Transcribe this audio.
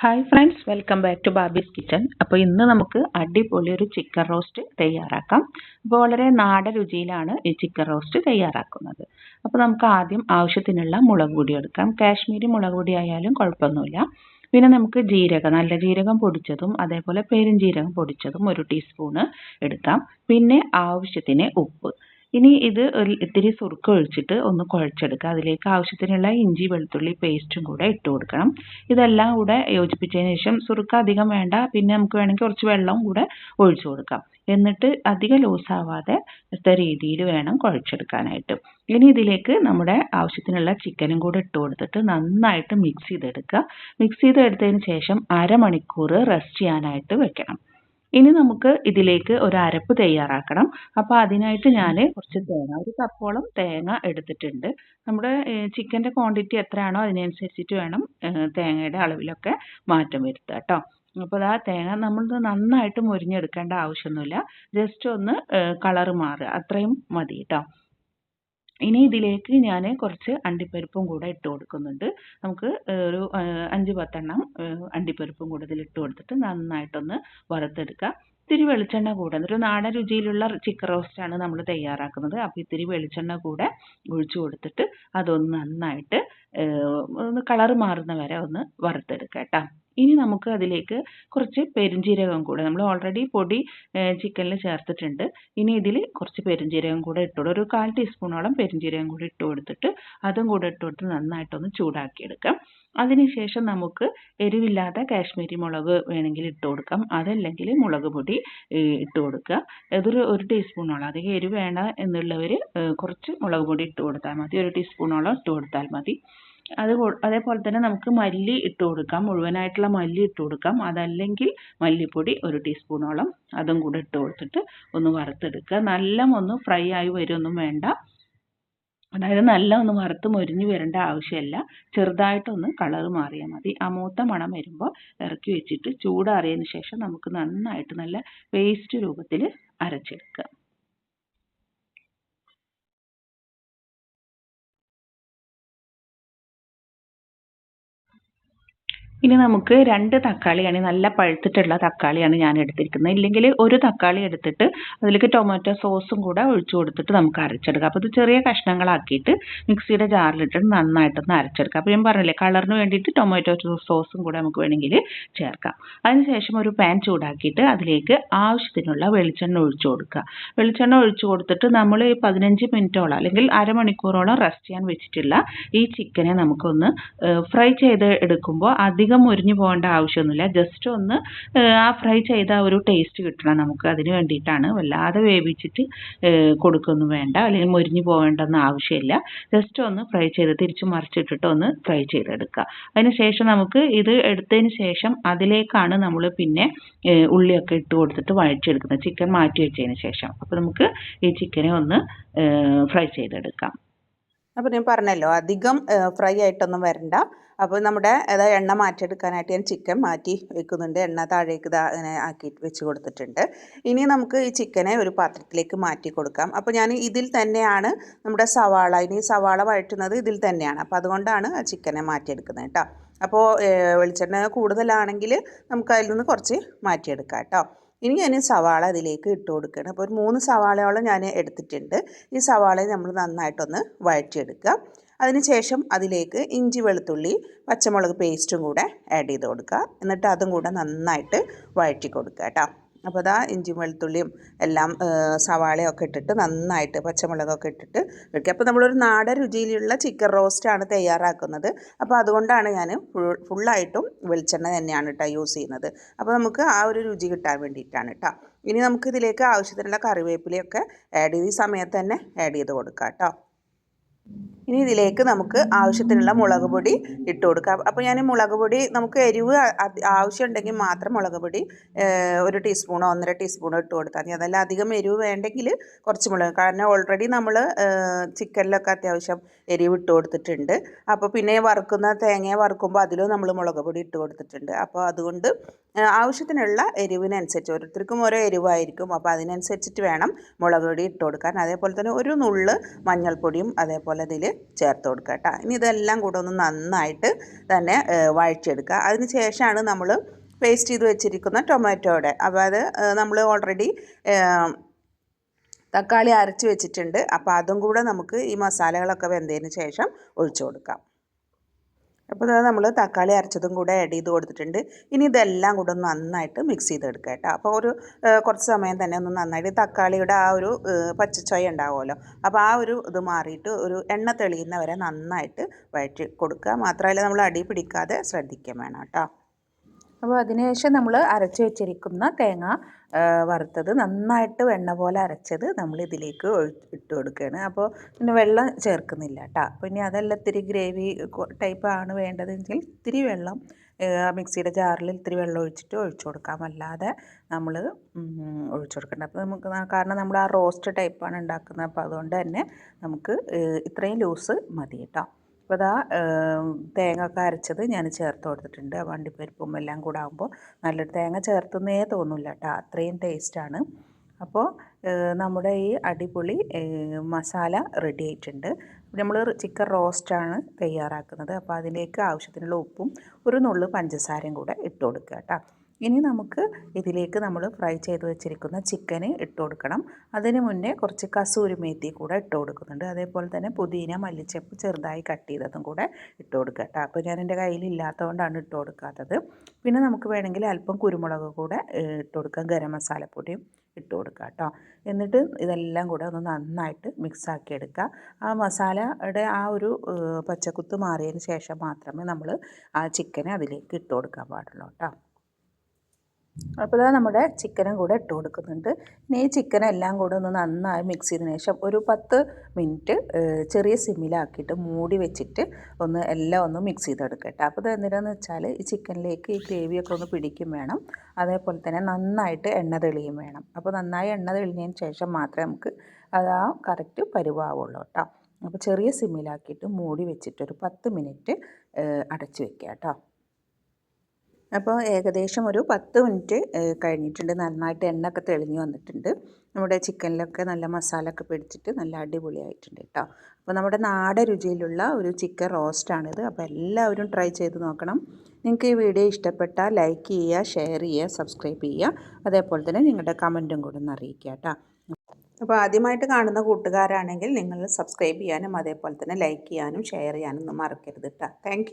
Hi friends welcome back to Babi's kitchen അപ്പോൾ ഇന്ന് നമുക്ക് അടിപൊളി ഒരു ചിക്കൻ റോസ്റ്റ് തയ്യാറാക്കാം. അപ്പോൾ വളരെ നാടൻ രുചിയിലാണ് ഈ ചിക്കൻ റോസ്റ്റ് തയ്യാറാക്കുന്നത്. അപ്പോൾ നമുക്ക് ആദ്യം ആവശ്യത്തിനുള്ള മുളക് പൊടി എടുക്കാം. കാശ്മീരി മുളക് പൊടി ആയാലും കുഴപ്പമൊന്നുമില്ല. പിന്നെ നമുക്ക് ജീരകം നല്ല ജീരകം പൊടിച്ചതും അതേപോലെ പെരും ജീരകം പൊടിച്ചതും ഒരു ടീസ്പൂണ് എടുക്കാം. പിന്നെ ആവശ്യത്തിന് ഉപ്പ്. ഇനി ഇത് ഒരു ഇത്തിരി സുറുക്ക ഒഴിച്ചിട്ട് ഒന്ന് കുഴച്ചെടുക്കുക. അതിലേക്ക് ആവശ്യത്തിനുള്ള ഇഞ്ചി വെളുത്തുള്ളി പേസ്റ്റും കൂടെ ഇട്ട് കൊടുക്കണം. ഇതെല്ലാം കൂടെ യോജിപ്പിച്ചതിന് ശേഷം സുറുക്ക അധികം വേണ്ട. പിന്നെ നമുക്ക് വേണമെങ്കിൽ കുറച്ച് വെള്ളവും കൂടെ ഒഴിച്ചു കൊടുക്കാം. എന്നിട്ട് അധികം ലൂസാവാതെ രീതിയിൽ വേണം കുഴച്ചെടുക്കാനായിട്ട്. ഇനി ഇതിലേക്ക് നമ്മുടെ ആവശ്യത്തിനുള്ള ചിക്കനും കൂടെ ഇട്ട് കൊടുത്തിട്ട് നന്നായിട്ട് മിക്സ് ചെയ്തെടുക്കുക. മിക്സ് ചെയ്തെടുത്തതിന് ശേഷം അരമണിക്കൂർ റെസ്റ്റ് ചെയ്യാനായിട്ട് വെക്കണം. ഇനി നമുക്ക് ഇതിലേക്ക് ഒരു അരപ്പ് തയ്യാറാക്കണം. അപ്പോൾ അതിനായിട്ട് ഞാൻ കുറച്ച് തേങ്ങ ഒരു കപ്പോളം തേങ്ങ എടുത്തിട്ടുണ്ട്. നമ്മുടെ ചിക്കന്റെ ക്വാണ്ടിറ്റി എത്രയാണോ അതിനനുസരിച്ചിട്ട് വേണം തേങ്ങയുടെ അളവിലൊക്കെ മാറ്റം വരുത്തുക കേട്ടോ. അപ്പോൾ ആ തേങ്ങ നമ്മൾ നന്നായിട്ട് മുരിഞ്ഞെടുക്കേണ്ട ആവശ്യമൊന്നുമില്ല. ജസ്റ്റ് ഒന്ന് കളറ് മാറുക. അത്രയും മതി കേട്ടോ. ഇനി ഇതിലേക്ക് ഞാൻ കുറച്ച് അണ്ടിപ്പരിപ്പും കൂടെ ഇട്ട് കൊടുക്കുന്നുണ്ട്. നമുക്ക് ഒരു അഞ്ച് പത്തെണ്ണം അണ്ടിപ്പരിപ്പും കൂടെ ഇതിൽ ഇട്ട് കൊടുത്തിട്ട് നന്നായിട്ടൊന്ന് വറുത്തെടുക്കുക ഇത്തിരി വെളിച്ചെണ്ണ കൂടെ ഒരു നാടൻ രുചിയിലുള്ള ചിക്കൻ റോസ്റ്റാണ് നമ്മൾ തയ്യാറാക്കുന്നത്. അപ്പോൾ ഇത്തിരി വെളിച്ചെണ്ണ കൂടെ ഒഴിച്ചു കൊടുത്തിട്ട് അതൊന്ന് നന്നായിട്ട് ഒന്ന് കളറ് മാറുന്ന വരെ ഒന്ന് വറുത്തെടുക്കുക കേട്ടോ. ഇനി നമുക്ക് അതിലേക്ക് കുറച്ച് പെരുംജീരകം കൂടെ നമ്മൾ ഓൾറെഡി പൊടി ചിക്കനിൽ ചേർത്തിട്ടുണ്ട്. ഇനി ഇതിൽ കുറച്ച് പെരുംജീരകം കൂടെ ഇട്ട് ഒരു കാൽ ടീസ്പൂണോളം പെരുംജീരകം കൂടി ഇട്ട് കൊടുത്തിട്ട് അതും കൂടെ ഇട്ട് കൊടുത്ത് നന്നായിട്ടൊന്ന് ചൂടാക്കിയെടുക്കാം. അതിനുശേഷം നമുക്ക് എരിവില്ലാത്ത കാശ്മീരി മുളക് വേണമെങ്കിൽ ഇട്ട് കൊടുക്കാം. അതല്ലെങ്കിൽ മുളക് പൊടി ഇട്ട് കൊടുക്കുക. അതൊരു ഒരു ടീസ്പൂണോളം അധികം എരിവ് വേണ്ട എന്നുള്ളവർ കുറച്ച് മുളക് പൊടി ഇട്ട് കൊടുത്താൽ മതി. ഒരു ടീസ്പൂണോളം ഇട്ട് കൊടുത്താൽ മതി. അത് അതേപോലെ തന്നെ നമുക്ക് മല്ലി ഇട്ട് കൊടുക്കാം. മുഴുവനായിട്ടുള്ള മല്ലി ഇട്ട് കൊടുക്കാം. അതല്ലെങ്കിൽ മല്ലിപ്പൊടി ഒരു ടീസ്പൂണോളം അതും കൂടെ ഇട്ട് കൊടുത്തിട്ട് ഒന്ന് വറുത്തെടുക്കുക. നല്ല ഒന്ന് ഫ്രൈ ആയി വരുമൊന്നും വേണ്ട. അതായത് നല്ല ഒന്ന് വറുത്ത് മൊരിഞ്ഞ് വരേണ്ട ആവശ്യമില്ല ചെറുതായിട്ടൊന്ന് കളർ മാറിയാൽ മതി. ആ മൂത്ത മണം വരുമ്പോൾ ഇറക്കി വെച്ചിട്ട് ചൂടാറിയതിന് ശേഷം നമുക്ക് നന്നായിട്ട് നല്ല പേസ്റ്റ് രൂപത്തിൽ അരച്ചെടുക്കുക. ഇനി നമുക്ക് രണ്ട് തക്കാളിയാണ് നല്ല പഴുത്തിട്ടുള്ള തക്കാളിയാണ് ഞാൻ എടുത്തിരിക്കുന്നത്. ഇല്ലെങ്കിൽ ഒരു തക്കാളി എടുത്തിട്ട് അതിലേക്ക് ടൊമാറ്റോ സോസും കൂടെ ഒഴിച്ചു കൊടുത്തിട്ട് നമുക്ക് അരച്ചെടുക്കാം. അപ്പോൾ ഇത് ചെറിയ കഷ്ണങ്ങളാക്കിയിട്ട് മിക്സിയുടെ ജാറിലിട്ടിട്ട് നന്നായിട്ടൊന്ന് അരച്ചെടുക്കാം. അപ്പോൾ ഞാൻ പറഞ്ഞില്ലേ കളറിന് വേണ്ടിയിട്ട് ടൊമാറ്റോ സോസും കൂടെ നമുക്ക് വേണമെങ്കിൽ ചേർക്കാം. അതിനുശേഷം ഒരു പാൻ ചൂടാക്കിയിട്ട് അതിലേക്ക് ആവശ്യത്തിനുള്ള വെളിച്ചെണ്ണ ഒഴിച്ചു കൊടുക്കുക. വെളിച്ചെണ്ണ ഒഴിച്ചു കൊടുത്തിട്ട് നമ്മൾ ഈ പതിനഞ്ച് മിനിറ്റോളം അല്ലെങ്കിൽ അരമണിക്കൂറോളം റെസ്റ്റ് ചെയ്യാൻ വെച്ചിട്ടുള്ള ഈ ചിക്കനെ നമുക്കൊന്ന് ഫ്രൈ ചെയ്ത് എടുക്കുമ്പോൾ അധികം അധികം മുരിഞ്ഞു പോകേണ്ട ആവശ്യമൊന്നുമില്ല. ജസ്റ്റ് ഒന്ന് ആ ഫ്രൈ ചെയ്ത ഒരു ടേസ്റ്റ് കിട്ടണം നമുക്ക്. അതിന് വേണ്ടിയിട്ടാണ് വല്ലാതെ വേവിച്ചിട്ട് കൊടുക്കൊന്നും വേണ്ട. അല്ലെങ്കിൽ മുരിഞ്ഞു പോകേണ്ടെന്ന് ആവശ്യമില്ല. ജസ്റ്റ് ഒന്ന് ഫ്രൈ ചെയ്ത് തിരിച്ച് മറിച്ചിട്ടിട്ട് ഒന്ന് ഫ്രൈ ചെയ്തെടുക്കുക. അതിന് ശേഷം നമുക്ക് ഇത് എടുത്തതിന് ശേഷം അതിലേക്കാണ് നമ്മൾ പിന്നെ ഉള്ളിയൊക്കെ ഇട്ട് കൊടുത്തിട്ട് വഴറ്റിയെടുക്കുന്നത്. ചിക്കൻ മാറ്റി വെച്ചതിന് ശേഷം. അപ്പോൾ നമുക്ക് ഈ ചിക്കനെ ഒന്ന് ഫ്രൈ ചെയ്തെടുക്കാം. അപ്പോൾ ഞാൻ പറഞ്ഞല്ലോ അധികം ഫ്രൈ ആയിട്ടൊന്നും വരണ്ട. അപ്പോൾ നമ്മുടെ അതായത് എണ്ണ മാറ്റിയെടുക്കാനായിട്ട് ഞാൻ ചിക്കൻ മാറ്റി വെക്കുന്നുണ്ട്. എണ്ണ താഴേക്ക് അങ്ങനെ ആക്കി വെച്ച് കൊടുത്തിട്ടുണ്ട്. ഇനി നമുക്ക് ഈ ചിക്കനെ ഒരു പാത്രത്തിലേക്ക് മാറ്റി കൊടുക്കാം. അപ്പോൾ ഞാൻ ഇതിൽ തന്നെയാണ് നമ്മുടെ സവാള ഇനി സവാള വഴറ്റുന്നത് ഇതിൽ തന്നെയാണ്. അപ്പോൾ അതുകൊണ്ടാണ് ആ ചിക്കനെ മാറ്റിയെടുക്കുന്നത് കേട്ടോ. അപ്പോൾ വെളിച്ചെണ്ണ കൂടുതലാണെങ്കിൽ നമുക്ക് അതിൽ നിന്ന് കുറച്ച് മാറ്റിയെടുക്കാം കേട്ടോ. ഇനി ഞാൻ സവാള അതിലേക്ക് ഇട്ട് കൊടുക്കണം അപ്പോൾ ഒരു മൂന്ന് സവാളയോളം ഞാൻ എടുത്തിട്ടുണ്ട്. ഈ സവാളയെ നമ്മൾ നന്നായിട്ടൊന്ന് വഴറ്റിയെടുക്കുക. അതിനുശേഷം അതിലേക്ക് ഇഞ്ചി വെളുത്തുള്ളി പച്ചമുളക് പേസ്റ്റും കൂടെ ആഡ് ചെയ്ത് കൊടുക്കുക. എന്നിട്ട് അതും കൂടെ നന്നായിട്ട് വഴറ്റി കൊടുക്കുക കേട്ടോ. അപ്പോൾ അതാ ഇഞ്ചി വെളുത്തുള്ളിയും എല്ലാം സവാളയൊക്കെ ഇട്ടിട്ട് നന്നായിട്ട് പച്ചമുളകൊക്കെ ഇട്ടിട്ട് വെക്കുക. അപ്പോൾ നമ്മളൊരു നാടൻ രുചിയിലുള്ള ചിക്കൻ റോസ്റ്റാണ് തയ്യാറാക്കുന്നത്. അപ്പോൾ അതുകൊണ്ടാണ് ഞാൻ ഫുൾ ഫുള്ളായിട്ടും വെളിച്ചെണ്ണ തന്നെയാണ് കേട്ടോ യൂസ് ചെയ്യുന്നത്. അപ്പോൾ നമുക്ക് ആ ഒരു രുചി കിട്ടാൻ വേണ്ടിയിട്ടാണ് കേട്ടോ ഇനി നമുക്ക് ഇതിലേക്ക് ആവശ്യത്തിനുള്ള കറിവേപ്പിലയൊക്കെ ആഡ് ചെയ്ത് ഈ സമയത്ത് തന്നെ ആഡ് ചെയ്ത് കൊടുക്കാം കേട്ടോ ഇനി ഇതിലേക്ക് നമുക്ക് ആവശ്യത്തിനുള്ള മുളക് പൊടി ഇട്ട് കൊടുക്കാം. അപ്പോൾ ഞാൻ മുളക് പൊടി നമുക്ക് എരിവ് ആവശ്യമുണ്ടെങ്കിൽ മാത്രം മുളക് പൊടി ഒരു ടീസ്പൂണോ ഒന്നര ടീസ്പൂണോ ഇട്ട് കൊടുത്താൽ മതി. അതല്ല അധികം എരിവ് വേണ്ടെങ്കിൽ കുറച്ച് മുളക് കാരണം ഓൾറെഡി നമ്മൾ ചിക്കനിലൊക്കെ അത്യാവശ്യം എരിവ് ഇട്ട് കൊടുത്തിട്ടുണ്ട്. അപ്പോൾ പിന്നെ വറുക്കുന്ന തേങ്ങ വറുക്കുമ്പോൾ അതിലും നമ്മൾ മുളക് പൊടി ഇട്ട് കൊടുത്തിട്ടുണ്ട്. അപ്പോൾ അതുകൊണ്ട് ആവശ്യത്തിനുള്ള എരിവിനനുസരിച്ച് ഓരോരുത്തർക്കും ഓരോ എരിവായിരിക്കും. അപ്പോൾ അതിനനുസരിച്ചിട്ട് വേണം മുളക് പൊടി ഇട്ട് കൊടുക്കാൻ. അതേപോലെ തന്നെ ഒരു നുള്ള് മഞ്ഞൾപ്പൊടിയും അതേപോലെ അതിൽ ചേർത്ത് കൊടുക്കുക കേട്ടോ. ഇനി ഇതെല്ലാം കൂടെ ഒന്ന് നന്നായിട്ട് തന്നെ ഏഹ്, വഴറ്റിയെടുക്കുക. അതിന് ശേഷമാണ് നമ്മൾ പേസ്റ്റ് ചെയ്ത് വെച്ചിരിക്കുന്ന ടൊമാറ്റോയുടെ. അപ്പോൾ അത് നമ്മൾ ഓൾറെഡി തക്കാളി അരച്ച് വെച്ചിട്ടുണ്ട്. അപ്പോൾ അതും കൂടെ നമുക്ക് ഈ മസാലകളൊക്കെ വെന്തതിന് ശേഷം ഒഴിച്ചു കൊടുക്കാം. അപ്പോൾ നമ്മൾ തക്കാളി അരച്ചതും കൂടെ ആഡ് ചെയ്ത് കൊടുത്തിട്ടുണ്ട്. ഇനി ഇതെല്ലാം കൂടെ ഒന്ന് നന്നായിട്ട് മിക്സ് ചെയ്തെടുക്കുക കേട്ടോ. അപ്പോൾ ഒരു കുറച്ച് സമയം തന്നെ ഒന്ന് നന്നായിട്ട് തക്കാളിയുടെ ആ ഒരു പച്ചച്ചൊയ ഉണ്ടാവുമല്ലോ. അപ്പോൾ ആ ഒരു ഇത് മാറിയിട്ട് ഒരു എണ്ണ തെളിയുന്ന വരെ നന്നായിട്ട് വഴറ്റി കൊടുക്കുക. മാത്രമല്ല നമ്മൾ അടി പിടിക്കാതെ ശ്രദ്ധിക്കാൻ വേണം കേട്ടോ. അപ്പോൾ അതിനുശേഷം നമ്മൾ അരച്ച് വെച്ചിരിക്കുന്ന തേങ്ങ വറുത്തത് നന്നായിട്ട് വെണ്ണ പോലെ അരച്ചത് നമ്മൾ ഇതിലേക്ക് ഇട്ട് കൊടുക്കുകയാണ്. അപ്പോൾ പിന്നെ വെള്ളം ചേർക്കുന്നില്ല കേട്ടോ ഇനി അതല്ല ഇത്തിരി ഗ്രേവി ടൈപ്പ് ആണ് വേണ്ടതെങ്കിൽ ഇത്തിരി വെള്ളം മിക്സിയുടെ ജാറിൽ ഇത്തിരി വെള്ളം ഒഴിച്ചിട്ട് ഒഴിച്ചു കൊടുക്കാം. അല്ലാതെ നമ്മൾ ഒഴിച്ചു കൊടുക്കേണ്ട. അപ്പോൾ നമുക്ക് കാരണം നമ്മൾ ആ റോസ്റ്റ് ടൈപ്പാണ് ഉണ്ടാക്കുന്നത്. അപ്പോൾ അതുകൊണ്ട് തന്നെ നമുക്ക് ഇത്രയും ലൂസ് മതി കേട്ടോ അപ്പോൾ ഇതാ തേങ്ങ ഒക്കെ അരച്ചത് ഞാൻ ചേർത്ത് കൊടുത്തിട്ടുണ്ട്. വണ്ടിപ്പരിപ്പും എല്ലാം കൂടെ ആകുമ്പോൾ നല്ലൊരു തേങ്ങ ചേർത്തുന്നേ തോന്നില്ല കേട്ടോ അത്രയും ടേസ്റ്റാണ്. അപ്പോൾ നമ്മുടെ ഈ അടിപൊളി മസാല റെഡി ആയിട്ടുണ്ട്. നമ്മൾ ചിക്കൻ റോസ്റ്റാണ് തയ്യാറാക്കുന്നത്. അപ്പോൾ അതിലേക്ക് ആവശ്യത്തിനുള്ള ഉപ്പും ഒരു നുള്ളു പഞ്ചസാരയും കൂടെ ഇട്ട് കൊടുക്കുക കേട്ടോ ഇനി നമുക്ക് ഇതിലേക്ക് നമ്മൾ ഫ്രൈ ചെയ്ത് വെച്ചിരിക്കുന്ന ചിക്കന് ഇട്ട് കൊടുക്കണം. അതിന് മുന്നേ കുറച്ച് കസൂരി മേത്തി കൂടെ ഇട്ട് കൊടുക്കുന്നുണ്ട്. അതേപോലെ തന്നെ പുതിന മല്ലിച്ചപ്പ് ചെറുതായി കട്ട് ചെയ്തതും കൂടെ ഇട്ട് കൊടുക്കുക കേട്ടോ. അപ്പോൾ ഞാൻ എന്റെ കയ്യിലില്ലാത്തതുകൊണ്ടാണ് ഇട്ട് കൊടുക്കാത്തത്. പിന്നെ നമുക്ക് വേണമെങ്കിൽ അല്പം കുരുമുളക് കൂടെ ഇട്ട് കൊടുക്കാം. ഗരം മസാലപ്പൊടിയും ഇട്ട് കൊടുക്കുക കേട്ടോ. എന്നിട്ട് ഇതെല്ലാം കൂടെ ഒന്ന് നന്നായിട്ട് മിക്സ് ആക്കി എടുക്കുക. ആ മസാലയുടെ ആ ഒരു പച്ചക്കുത്ത് മാറിയതിന് ശേഷം മാത്രമേ നമ്മൾ ആ ചിക്കനെ അതിലേക്ക് ഇട്ട് കൊടുക്കാൻ പാടുള്ളൂ കേട്ടോ. അപ്പോൾ ഇതാ നമ്മുടെ ചിക്കനും കൂടെ ഇട്ട് കൊടുക്കുന്നുണ്ട്. ഇനി ഈ ചിക്കൻ എല്ലാം കൂടെ ഒന്ന് നന്നായി മിക്സ് ചെയ്തതിന് ശേഷം ഒരു പത്ത് മിനിറ്റ് ചെറിയ സിമ്മിലാക്കിയിട്ട് മൂടി വെച്ചിട്ട് ഒന്ന് എല്ലാം ഒന്ന് മിക്സ് ചെയ്തെടുക്കട്ടെ അപ്പോൾ ഇത് എന്തിനാന്ന് വെച്ചാൽ ഈ ചിക്കനിലേക്ക് ഈ ഗ്രേവിയൊക്കെ ഒന്ന് പിടിക്കും വേണം. അതേപോലെ തന്നെ നന്നായിട്ട് എണ്ണ തെളിയും വേണം. അപ്പോൾ നന്നായി എണ്ണ തെളിഞ്ഞതിന് ശേഷം മാത്രമേ നമുക്ക് അത് ആ കറക്റ്റ് പരുവാവുള്ളൂ കേട്ടോ. അപ്പോൾ ചെറിയ സിമ്മിലാക്കിയിട്ട് മൂടി വെച്ചിട്ട് ഒരു പത്ത് മിനിറ്റ് അടച്ച് വെക്കുക കേട്ടോ. അപ്പോൾ ഏകദേശം ഒരു പത്ത് മിനിറ്റ് കഴിഞ്ഞിട്ടുണ്ട്. നന്നായിട്ട് എണ്ണയൊക്കെ തെളിഞ്ഞു വന്നിട്ടുണ്ട്. നമ്മുടെ ചിക്കനിലൊക്കെ നല്ല മസാല ഒക്കെ പിടിച്ചിട്ട് നല്ല അടിപൊളിയായിട്ടുണ്ട് കേട്ടോ. അപ്പോൾ നമ്മുടെ നാടൻ രുചിയിലുള്ള ഒരു ചിക്കൻ റോസ്റ്റാണിത്. അപ്പോൾ എല്ലാവരും ട്രൈ ചെയ്ത് നോക്കണം. നിങ്ങൾക്ക് ഈ വീഡിയോ ഇഷ്ടപ്പെട്ടാൽ ലൈക്ക് ചെയ്യുക ഷെയർ ചെയ്യുക സബ്സ്ക്രൈബ് ചെയ്യുക. അതേപോലെ തന്നെ നിങ്ങളുടെ കമന്റും കൂടെ ഒന്ന് അറിയിക്കുക കേട്ടോ. അപ്പോൾ ആദ്യമായിട്ട് കാണുന്ന കൂട്ടുകാരാണെങ്കിൽ നിങ്ങൾ സബ്സ്ക്രൈബ് ചെയ്യാനും അതേപോലെ തന്നെ ലൈക്ക് ചെയ്യാനും ഷെയർ ചെയ്യാനും ഒന്നും മറക്കരുത് കേട്ടോ. താങ്ക്